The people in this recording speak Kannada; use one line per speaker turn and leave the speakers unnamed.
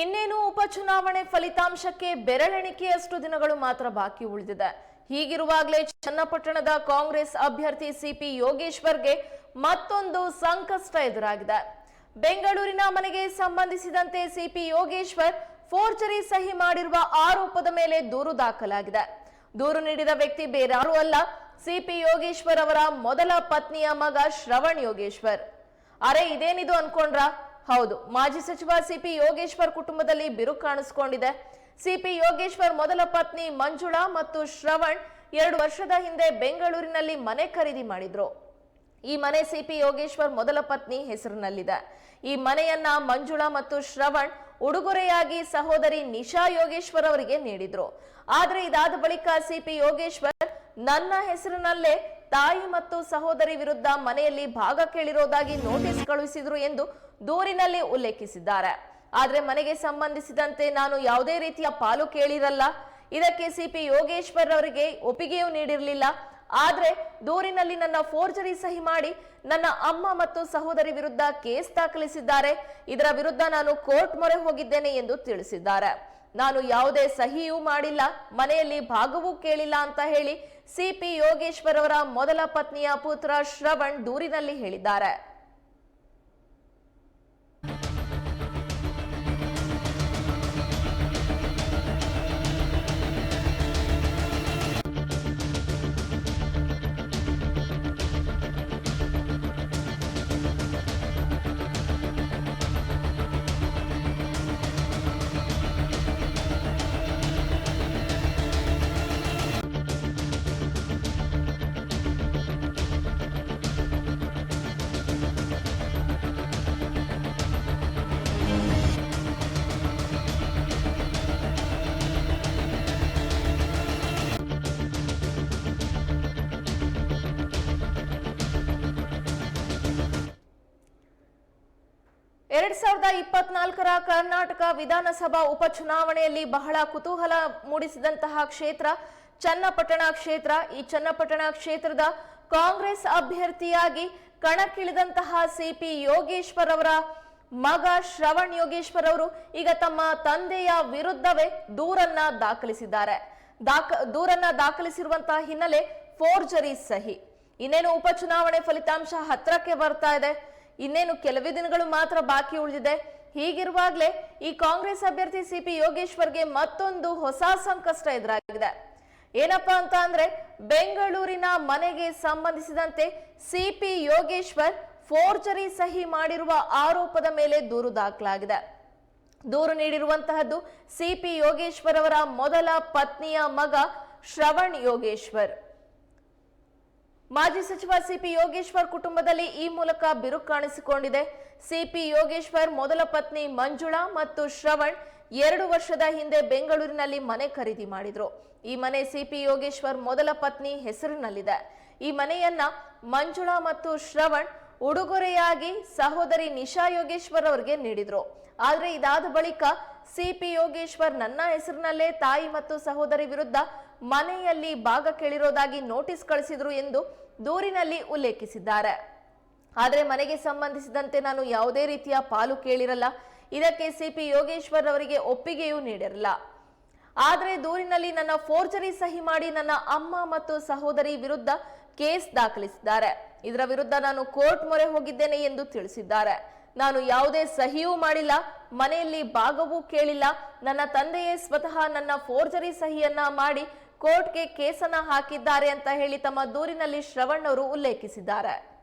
ಇನ್ನೇನು ಉಪಚುನಾವಣೆ ಫಲಿತಾಂಶಕ್ಕೆ ಬೆರಳೆಣಿಕೆಯಷ್ಟು ದಿನಗಳು ಮಾತ್ರ ಬಾಕಿ ಉಳಿದಿದೆ. ಹೀಗಿರುವಾಗಲೇ ಚನ್ನಪಟ್ಟಣದ ಕಾಂಗ್ರೆಸ್ ಅಭ್ಯರ್ಥಿ ಸಿಪಿ ಯೋಗೇಶ್ವರ್ಗೆ ಮತ್ತೊಂದು ಸಂಕಷ್ಟ ಎದುರಾಗಿದೆ. ಬೆಂಗಳೂರಿನ ಮನೆಗೆ ಸಂಬಂಧಿಸಿದಂತೆ ಸಿಪಿ ಯೋಗೇಶ್ವರ್ ಫೋರ್ಜರಿ ಸಹಿ ಮಾಡಿರುವ ಆರೋಪದ ಮೇಲೆ ದೂರು ದಾಖಲಾಗಿದೆ. ದೂರು ನೀಡಿದ ವ್ಯಕ್ತಿ ಬೇರಾರು ಅಲ್ಲ, ಸಿಪಿ ಯೋಗೇಶ್ವರ್ ಅವರ ಮೊದಲ ಪತ್ನಿಯ ಮಗ ಶ್ರವಣ್ ಯೋಗೇಶ್ವರ್. ಅರೆ, ಇದೇನಿದು ಅನ್ಕೊಂಡ್ರ? ಹೌದು, ಮಾಜಿ ಸಚಿವ ಸಿಪಿ ಯೋಗೇಶ್ವರ್ ಕುಟುಂಬದಲ್ಲಿ ಬಿರುಕು ಕಾಣಿಸಿಕೊಂಡಿದೆ. ಸಿಪಿ ಯೋಗೇಶ್ವರ್ ಮೊದಲ ಪತ್ನಿ ಮಂಜುಳಾ ಮತ್ತು ಶ್ರವಣ್ ಎರಡು ವರ್ಷದ ಹಿಂದೆ ಬೆಂಗಳೂರಿನಲ್ಲಿ ಮನೆ ಖರೀದಿ ಮಾಡಿದ್ರು. ಈ ಮನೆ ಸಿಪಿ ಯೋಗೇಶ್ವರ್ ಮೊದಲ ಪತ್ನಿ ಹೆಸರಿನಲ್ಲಿದೆ. ಈ ಮನೆಯನ್ನ ಮಂಜುಳಾ ಮತ್ತು ಶ್ರವಣ್ ಉಡುಗೊರೆಯಾಗಿ ಸಹೋದರಿ ನಿಶಾ ಯೋಗೇಶ್ವರ್ ಅವರಿಗೆ ನೀಡಿದ್ರು. ಆದ್ರೆ ಇದಾದ ಬಳಿಕ ಸಿಪಿ ಯೋಗೇಶ್ವರ್ ನನ್ನ ಹೆಸರಿನಲ್ಲೇ ತಾಯಿ ಮತ್ತು ಸಹೋದರಿ ವಿರುದ್ಧ ಮನೆಯಲ್ಲಿ ಭಾಗ ಕೇಳಿರೋದಾಗಿ ನೋಟಿಸ್ ಕಳುಹಿಸಿದ್ರು ಎಂದು ದೂರಿನಲ್ಲಿ ಉಲ್ಲೇಖಿಸಿದ್ದಾರೆ. ಆದರೆ ಮನೆಗೆ ಸಂಬಂಧಿಸಿದಂತೆ ನಾನು ಯಾವುದೇ ರೀತಿಯ ಪಾಲು ಕೇಳಿರಲ್ಲ. ಇದಕ್ಕೆ ಸಿಪಿ ಯೋಗೇಶ್ವರ್ ಅವರಿಗೆ ಒಪ್ಪಿಗೆಯೂ ನೀಡಿರಲಿಲ್ಲ. ಆದ್ರೆ ದೂರಿನಲ್ಲಿ ನನ್ನ ಫೋರ್ಜರಿ ಸಹಿ ಮಾಡಿ ನನ್ನ ಅಮ್ಮ ಮತ್ತು ಸಹೋದರಿ ವಿರುದ್ಧ ಕೇಸ್ ದಾಖಲಿಸಿದ್ದಾರೆ. ಇದರ ವಿರುದ್ಧ ನಾನು ಕೋರ್ಟ್ ಮೊರೆ ಹೋಗಿದ್ದೇನೆ ಎಂದು ತಿಳಿಸಿದ್ದಾರೆ. ನಾನು ಯಾವುದೇ ಸಹಿಯೂ ಮಾಡಿಲ್ಲ, ಮನೆಯಲ್ಲಿ ಭಾಗವೂ ಕೇಳಿಲ್ಲ ಅಂತ ಹೇಳಿ ಸಿಪಿ ಯೋಗೇಶ್ವರ್ ಅವರ ಮೊದಲ ಪತ್ನಿಯ ಪುತ್ರ ಶ್ರವಣ್ ದೂರಿನಲ್ಲಿ ಹೇಳಿದ್ದಾರೆ. ಎರಡ್ ಸಾವಿರದ ಇಪ್ಪತ್ನಾಲ್ಕರ ಕರ್ನಾಟಕ ವಿಧಾನಸಭಾ ಉಪಚುನಾವಣೆಯಲ್ಲಿ ಬಹಳ ಕುತೂಹಲ ಮೂಡಿಸಿದಂತಹ ಕ್ಷೇತ್ರ ಚನ್ನಪಟ್ಟಣ ಕ್ಷೇತ್ರ. ಈ ಚನ್ನಪಟ್ಟಣ ಕ್ಷೇತ್ರದ ಕಾಂಗ್ರೆಸ್ ಅಭ್ಯರ್ಥಿಯಾಗಿ ಕಣಕ್ಕಿಳಿದಂತಹ ಸಿಪಿ ಯೋಗೇಶ್ವರ್ ಅವರ ಮಗ ಶ್ರವಣ್ ಯೋಗೇಶ್ವರ್ ಅವರು ಈಗ ತಮ್ಮ ತಂದೆಯ ವಿರುದ್ಧವೇ ದೂರನ್ನ ದಾಖಲಿಸಿದ್ದಾರೆ. ದಾಖ ದೂರನ್ನ ದಾಖಲಿಸಿರುವಂತಹ ಹಿನ್ನೆಲೆ ಫೋರ್ಜರಿ ಸಹಿ. ಇನ್ನೇನು ಉಪಚುನಾವಣೆ ಫಲಿತಾಂಶ ಹತ್ರಕ್ಕೆ ಬರ್ತಾ ಇದೆ. ಇನ್ನೇನು ಕೆಲವೇ ದಿನಗಳು ಮಾತ್ರ ಬಾಕಿ ಉಳಿದಿದೆ. ಹೀಗಿರುವಾಗಲೇ ಈ ಕಾಂಗ್ರೆಸ್ ಅಭ್ಯರ್ಥಿ ಸಿಪಿ ಯೋಗೇಶ್ವರ್ಗೆ ಮತ್ತೊಂದು ಹೊಸ ಸಂಕಷ್ಟ ಎದುರಾಗಿದೆ. ಏನಪ್ಪಾ ಅಂತ ಅಂದ್ರೆ ಬೆಂಗಳೂರಿನ ಮನೆಗೆ ಸಂಬಂಧಿಸಿದಂತೆ ಸಿಪಿ ಯೋಗೇಶ್ವರ್ ಫೋರ್ಜರಿ ಸಹಿ ಮಾಡಿರುವ ಆರೋಪದ ಮೇಲೆ ದೂರು ದಾಖಲಾಗಿದೆ. ದೂರು ನೀಡಿರುವಂತಹದ್ದು ಸಿಪಿ ಯೋಗೇಶ್ವರ್ ಅವರ ಮೊದಲ ಪತ್ನಿಯ ಮಗ ಶ್ರವಣ್ ಯೋಗೇಶ್ವರ್. ಮಾಜಿ ಸಚಿವ ಸಿಪಿ ಯೋಗೇಶ್ವರ್ ಕುಟುಂಬದಲ್ಲಿ ಈ ಮೂಲಕ ಬಿರುಕು ಕಾಣಿಸಿಕೊಂಡಿದೆ. ಸಿಪಿ ಯೋಗೇಶ್ವರ್ ಮೊದಲ ಪತ್ನಿ ಮಂಜುಳಾ ಮತ್ತು ಶ್ರವಣ್ ಎರಡು ವರ್ಷದ ಹಿಂದೆ ಬೆಂಗಳೂರಿನಲ್ಲಿ ಮನೆ ಖರೀದಿ ಮಾಡಿದ್ರು. ಈ ಮನೆ ಸಿಪಿ ಯೋಗೇಶ್ವರ್ ಮೊದಲ ಪತ್ನಿ ಹೆಸರಿನಲ್ಲಿದೆ. ಈ ಮನೆಯನ್ನ ಮಂಜುಳಾ ಮತ್ತು ಶ್ರವಣ್ ಉಡುಗೊರೆಯಾಗಿ ಸಹೋದರಿ ನಿಶಾ ಯೋಗೇಶ್ವರ್ ಅವರಿಗೆ ನೀಡಿದ್ರು. ಆದ್ರೆ ಇದಾದ ಬಳಿಕ ಸಿಪಿ ಯೋಗೇಶ್ವರ್ ನನ್ನ ಹೆಸರಿನಲ್ಲೇ ತಾಯಿ ಮತ್ತು ಸಹೋದರಿ ವಿರುದ್ಧ ಮನೆಯಲ್ಲಿ ಭಾಗ ಕೇಳಿರೋದಾಗಿ ನೋಟಿಸ್ ಕಳಿಸಿದ್ರು ಎಂದು ದೂರಿನಲ್ಲಿ ಉಲ್ಲೇಖಿಸಿದ್ದಾರೆ. ಆದರೆ ಮನೆಗೆ ಸಂಬಂಧಿಸಿದಂತೆ ನಾನು ಯಾವುದೇ ರೀತಿಯ ಪಾಲು ಕೇಳಿರಲ್ಲ. ಇದಕ್ಕೆ ಸಿಪಿ ಯೋಗೇಶ್ವರ್ ಅವರಿಗೆ ಒಪ್ಪಿಗೆಯೂ ನೀಡಿರಲ್ಲ. ಆದರೆ ದೂರಿನಲ್ಲಿ ನನ್ನ ಫೋರ್ಜರಿ ಸಹಿ ಮಾಡಿ ನನ್ನ ಅಮ್ಮ ಮತ್ತು ಸಹೋದರಿ ವಿರುದ್ಧ ಕೇಸ್ ದಾಖಲಿಸಿದ್ದಾರೆ. ಇದರ ವಿರುದ್ಧ ನಾನು ಕೋರ್ಟ್ ಮೊರೆ ಹೋಗಿದ್ದೇನೆ ಎಂದು ತಿಳಿಸಿದ್ದಾರೆ. ನಾನು ಯಾವುದೇ ಸಹಿಯೂ ಮಾಡಿಲ್ಲ, ಮನೆಯಲ್ಲಿ ಭಾಗವೂ ಕೇಳಿಲ್ಲ. ನನ್ನ ತಂದೆಯೇ ಸ್ವತಃ ನನ್ನ ಫೋರ್ಜರಿ ಸಹಿಯನ್ನ ಮಾಡಿ ಕೋರ್ಟ್ಗೆ ಕೇಸನ್ನ ಹಾಕಿದ್ದಾರೆ ಅಂತ ಹೇಳಿ ತಮ್ಮ ದೂರಿನಲ್ಲಿ ಶ್ರವಣ್ ಅವರು ಉಲ್ಲೇಖಿಸಿದ್ದಾರೆ.